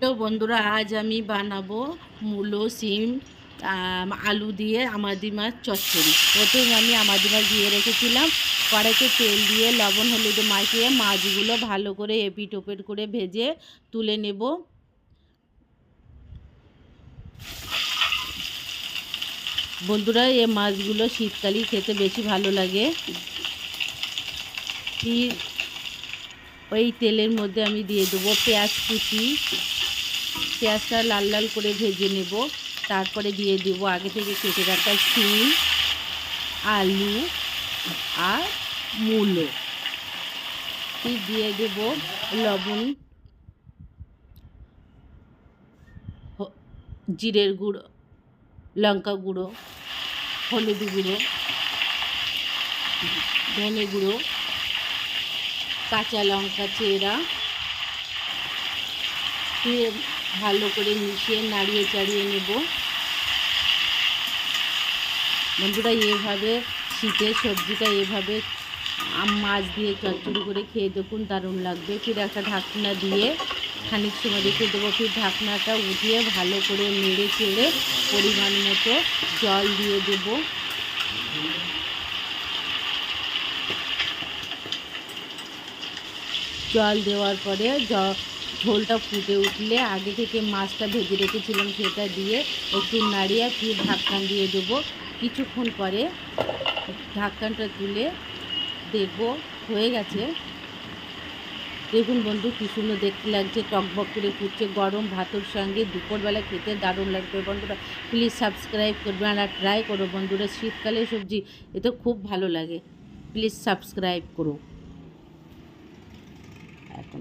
তো বন্ধুরা, আজ আমি বানাবো মূলো, সিম আলু দিয়ে আমাদি মাছ চচ্চড়ি। প্রথমে আমি আমাদি মাছ দিয়ে রেখেছিলাম। কড়াইতে তেল দিয়ে লবণ, হলুদ মাখিয়ে মাছগুলো ভালো করে এপিট ওপিট করে ভেজে তুলে নেব। বন্ধুরা এই মাছগুলো শীতকালেই খেতে বেশি ভালো লাগে। ওই তেলের মধ্যে আমি দিয়ে দেবো পেঁয়াজ কুচি পেঁয়াজটা লাল লাল করে ভেজে নেব। তারপরে দিয়ে দেবো আগে থেকে কেটে রাখা সিম আলু আর মূলো। দিয়ে দেব লবণ জিরের গুঁড়ো, লঙ্কা গুঁড়ো, হলুদ গুঁড়ো, ধনে গুঁড়ো, কাঁচা লঙ্কা চেরা ভালো করে মিশিয়ে নাড়িয়ে চাড়িয়ে নেব। বন্ধুরা, এভাবে শীতের সবজিটা এভাবে মাছ দিয়ে চচ্চড়ি করে খেয়ে দেখুন, দারুণ লাগবে। ফির একটা ঢাকনা দিয়ে খানিক সময় রেখে দেবো। ফির ঢাকনাটা উঠিয়ে ভালো করে নেড়ে চেড়ে পরিমাণ মতো জল দিয়ে দেবো। জল দেওয়ার পরে জ ঝোলটা ফুটে উঠলে আগে থেকে মাছটা ভেজে রেখেছিলাম সেটা দিয়ে একটু নাড়িয়ে ফির ঢাকনান দিয়ে দেবো। কিছুক্ষণ পরে ঢাকনাটা তুলে দেখব, হয়ে গেছে। দেখুন বন্ধু, কী সুন্দর দেখতে লাগছে। টকবক করে ফুটছে, গরম ভাতের সঙ্গে দুপুরবেলা খেতে দারুণ লাগবে বন্ধুরা। প্লিজ সাবস্ক্রাইব করবেন আর ট্রাই করো বন্ধুরা, শীতকালে সবজি, এতে খুব ভালো লাগে। প্লিজ সাবস্ক্রাইব করো। এখন